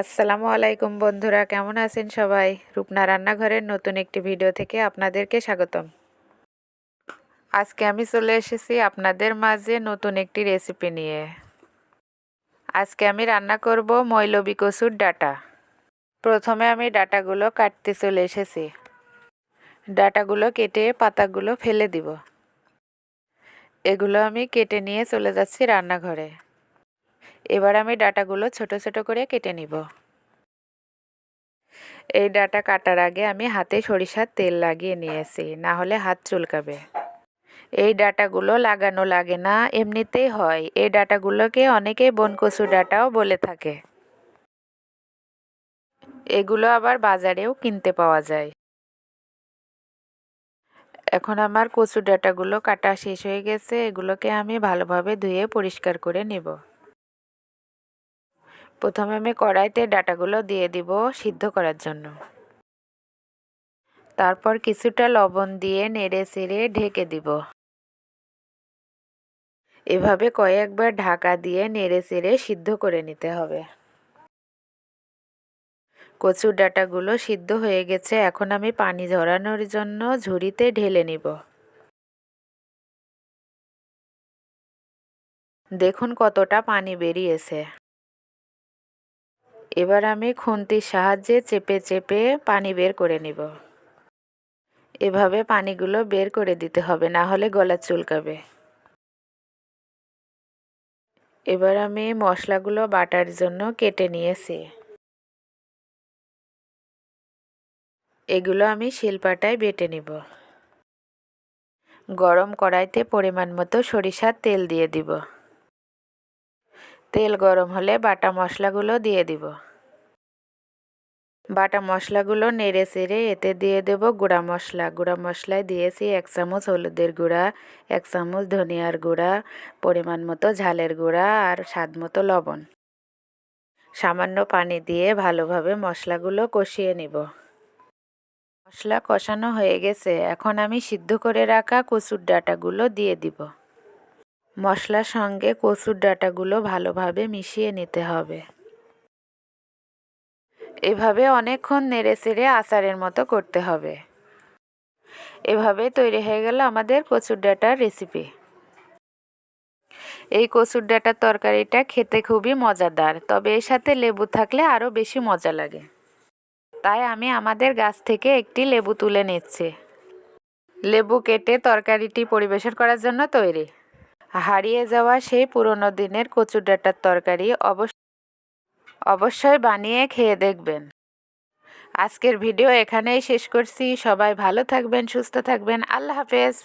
আসসালামু আলাইকুম বন্ধুরা, কেমন আছেন সবাই? রূপনা রান্নাঘরের নতুন একটি ভিডিও থেকে আপনাদেরকে স্বাগতম। আজকে আমি চলে এসেছি আপনাদের মাঝে নতুন একটি রেসিপি নিয়ে। আজকে আমি রান্না করব মৈলবি কচুর ডাটা। প্রথমে আমি ডাটাগুলো কাটতে চলে এসেছি। ডাটাগুলো কেটে পাতাগুলো ফেলে দিব। এগুলো আমি কেটে নিয়ে চলে যাচ্ছি রান্নাঘরে। এবার আমি ডাটাগুলো ছোট ছোট করে কেটে নিব। এই ডাটা কাটার আগে আমি হাতে সরিষার তেল লাগিয়ে নিয়েছি, না হলে হাত চুলকাবে। এই ডাটাগুলো লাগানো লাগে না, এমনিতেই হয়। এই ডাটাগুলোকে অনেকেই বনকচু ডাটাও বলে থাকে। এগুলো আবার বাজারেও কিনতে পাওয়া যায়। এখন আমার কচু ডাটাগুলো কাটা শেষ হয়ে গেছে, এগুলোকে আমি ভালোভাবে ধুয়ে পরিষ্কার করে নেব। প্রথমে আমি কড়াইতে ডাটাগুলো দিয়ে দিব সিদ্ধ করার জন্য। তারপর কিছুটা লবণ দিয়ে নেড়ে চেড়ে ঢেকে দিব। এভাবে কয়েকবার ঢাকা দিয়ে নেড়ে চেড়ে সিদ্ধ করে নিতে হবে। কচুর ডাটাগুলো সিদ্ধ হয়ে গেছে, এখন আমি পানি ঝরানোর জন্য ঝুড়িতে ঢেলে নিব। দেখুন কতটা পানি বেরিয়েছে। এবার আমি খুন্তির সাহায্যে চেপে চেপে পানি বের করে নিব। এভাবে পানিগুলো বের করে দিতে হবে, না হলে গলা চুলকাবে। এবার আমি মশলাগুলো বাটার জন্য কেটে নিয়েছি। এগুলো আমি শিলপাটায় বেটে নিব। গরম কড়াইতে পরিমাণ মতো সরিষার তেল দিয়ে দিব। তেল গরম হলে বাটা মশলাগুলো দিয়ে দিব। বাটা মশলাগুলো নেড়ে চেড়ে এতে দিয়ে দেব গুঁড়া মশলা। গুঁড়া মশলায় দিয়েছি এক চামচ হলুদের গুঁড়া, এক চামচ ধনিয়ার গুঁড়া, পরিমাণ মতো ঝালের গুঁড়া আর স্বাদ মতো লবণ। সামান্য পানি দিয়ে ভালোভাবে মশলাগুলো কষিয়ে নিব। মশলা কষানো হয়ে গেছে। এখন আমি সিদ্ধ করে রাখা কচুর ডাটাগুলো দিয়ে দিব। মশলার সঙ্গে কচুর ডাটাগুলো ভালোভাবে মিশিয়ে নিতে হবে। এভাবে অনেকক্ষণ নেড়ে চেড়ে আচারের মতো করতে হবে। এভাবে তৈরি হয়ে গেল আমাদের কচুর ডাটার রেসিপি এই কচুর ডাটার তরকারিটা খেতে খুবই মজাদার, তবে এর সাথে লেবু থাকলে আরও বেশি মজা লাগে। তাই আমি আমাদের গাছ থেকে একটি লেবু তুলে নিচ্ছি। লেবু কেটে তরকারিটি পরিবেশন করার জন্য তৈরি। হারিয়ে যাওয়া সেই পুরনো দিনের কচু ডাটার তরকারি অবশ্য অবশ্যই বানিয়ে খেয়ে দেখবেন। আজকের ভিডিও এখানেই শেষ করছি। সবাই ভালো থাকবেন, সুস্থ থাকবেন। আল্লাহ হাফেজ।